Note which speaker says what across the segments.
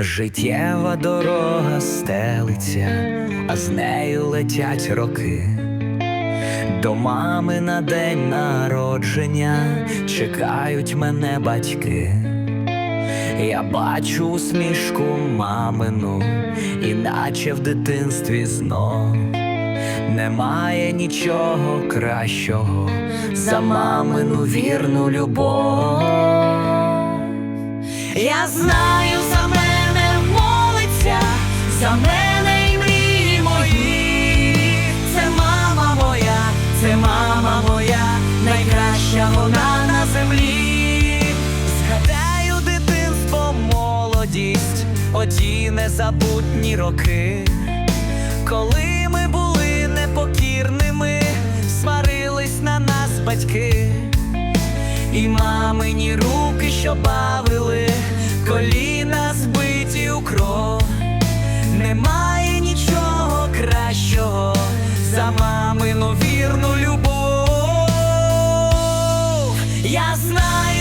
Speaker 1: Життєва дорога стелиться, а з нею летять роки. До мами на день народження чекають мене батьки. Я бачу усмішку мамину, іначе в дитинстві знов немає нічого кращого за мамину вірну любов. Я знаю, оті незабутні роки, коли ми були непокірними, сварились на нас батьки. І мамині руки, що бавили, коліна збиті у кров. Немає нічого кращого за мамину вірну любов. Я знаю,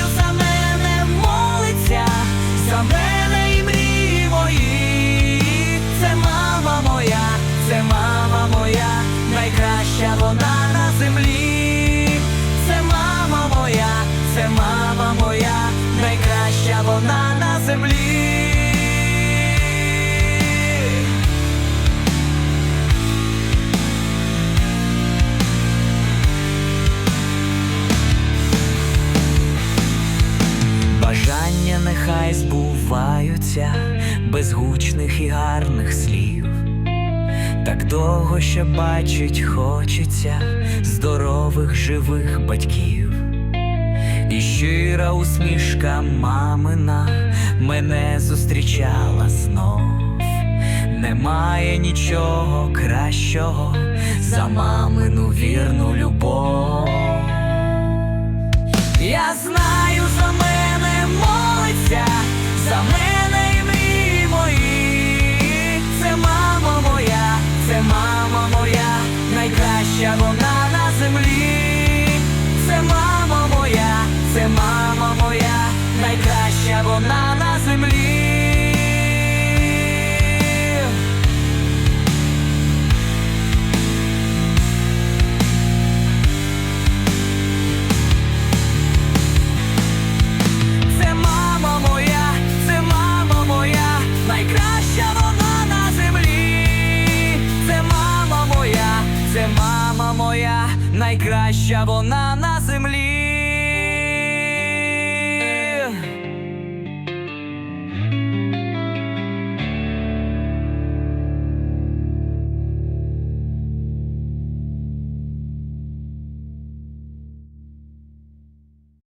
Speaker 1: нехай збуваються без гучних і гарних слів. Так довго ще бачить хочеться здорових живих батьків. І щира усмішка мамина мене зустрічала знов. Немає нічого кращого за мамину вірну любов. Я знаю, за мене молиться, за мене і мрії мої. Це мама моя, це мама моя, найкраща вона на землі. Це мама моя, це мама моя, найкраща вона на землі. найкраща вона на землі.